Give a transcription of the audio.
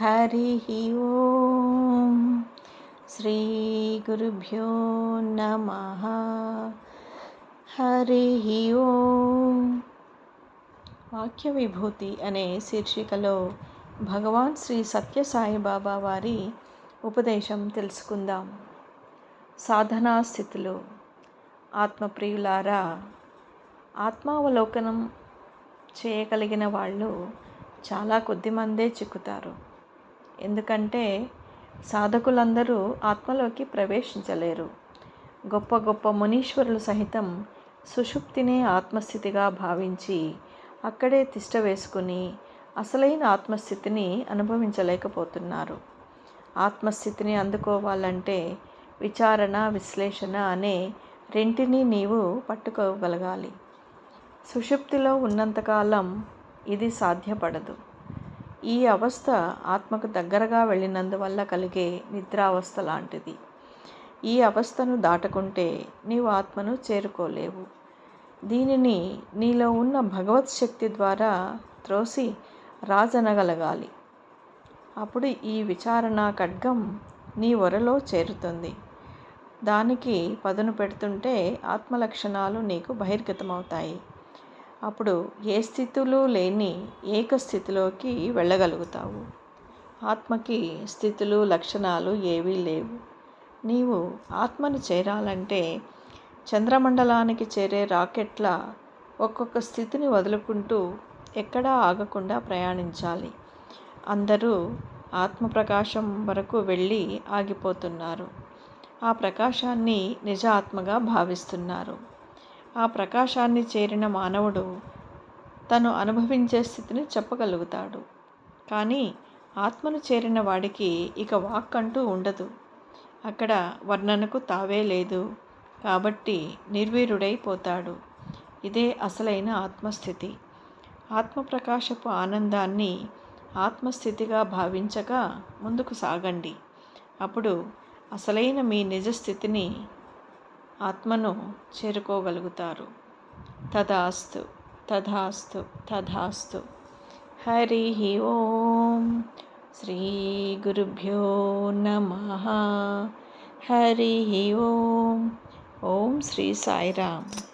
హరి ఓం. శ్రీ గురుభ్యో నమ. హరి ఓం. వాక్య విభూతి అనే శీర్షికలో భగవాన్ శ్రీ సత్యసాయిబాబా వారి ఉపదేశం తెలుసుకుందాం. సాధనా స్థితులు ఆత్మప్రియులారా ఆత్మావలోకనం చేయగలిగిన వాళ్ళు చాలా కొద్దిమందే చిక్కుతారు. ఎందుకంటే సాధకులందరూ ఆత్మలోకి ప్రవేశించలేరు. గొప్ప గొప్ప మునీశ్వరులు సహితం సుషుప్తినే ఆత్మస్థితిగా భావించి అక్కడే తిష్ట వేసుకుని అసలైన ఆత్మస్థితిని అనుభవించలేకపోతున్నారు. ఆత్మస్థితిని అందుకోవాలంటే విచారణ విశ్లేషణ అనే రెంటిని నీవు పట్టుకోగలగాలి. సుషుప్తిలో ఉన్నంతకాలం ఇది సాధ్యపడదు. ఈ అవస్థ ఆత్మకు దగ్గరగా వెళ్ళినందువల్ల కలిగే నిద్రావస్థ లాంటిది. ఈ అవస్థను దాటకుంటే నీవు ఆత్మను చేరుకోలేవు. దీనిని నీలో ఉన్న భగవత్ శక్తి ద్వారా త్రోసి రాజనగలగాలి. అప్పుడు ఈ విచారణ ఖడ్గం నీ ఒరలో చేరుతుంది. దానికి పదును పెడుతుంటే ఆత్మలక్షణాలు నీకు బహిర్గతమవుతాయి. అప్పుడు ఏ స్థితులు లేని ఏక స్థితిలోకి వెళ్ళగలుగుతావు? ఆత్మకి స్థితులు లక్షణాలు ఏవీ లేవు. నీవు ఆత్మను చేరాలంటే చంద్రమండలానికి చేరే రాకెట్ల ఒక్కొక్క స్థితిని వదులుకుంటూ ఎక్కడా ఆగకుండా ప్రయాణించాలి. అందరూ ఆత్మప్రకాశం వరకు వెళ్ళి ఆగిపోతున్నారు. ఆ ప్రకాశాన్ని నిజ ఆత్మగా భావిస్తున్నారు. ఆ ప్రకాశాన్ని చేరిన మానవుడు తను అనుభవించే స్థితిని చెప్పగలుగుతాడు. కానీ ఆత్మను చేరిన వాడికి ఇక వాక్ అంటూ ఉండదు. అక్కడ వర్ణనకు తావే లేదు. కాబట్టి నిర్వీరుడైపోతాడు. ఇదే అసలైన ఆత్మస్థితి. ఆత్మప్రకాశపు ఆనందాన్ని ఆత్మస్థితిగా భావించగా ముందుకు సాగండి. అప్పుడు అసలైన మీ నిజస్థితిని ఆత్మను చేరుకోగలుగుతారు. తదాస్తు తథాస్తు తథాస్తు హరి ఓం శ్రీ గురుభ్యో నమ. హరి ఓం ఓం శ్రీ సాయిరామ్.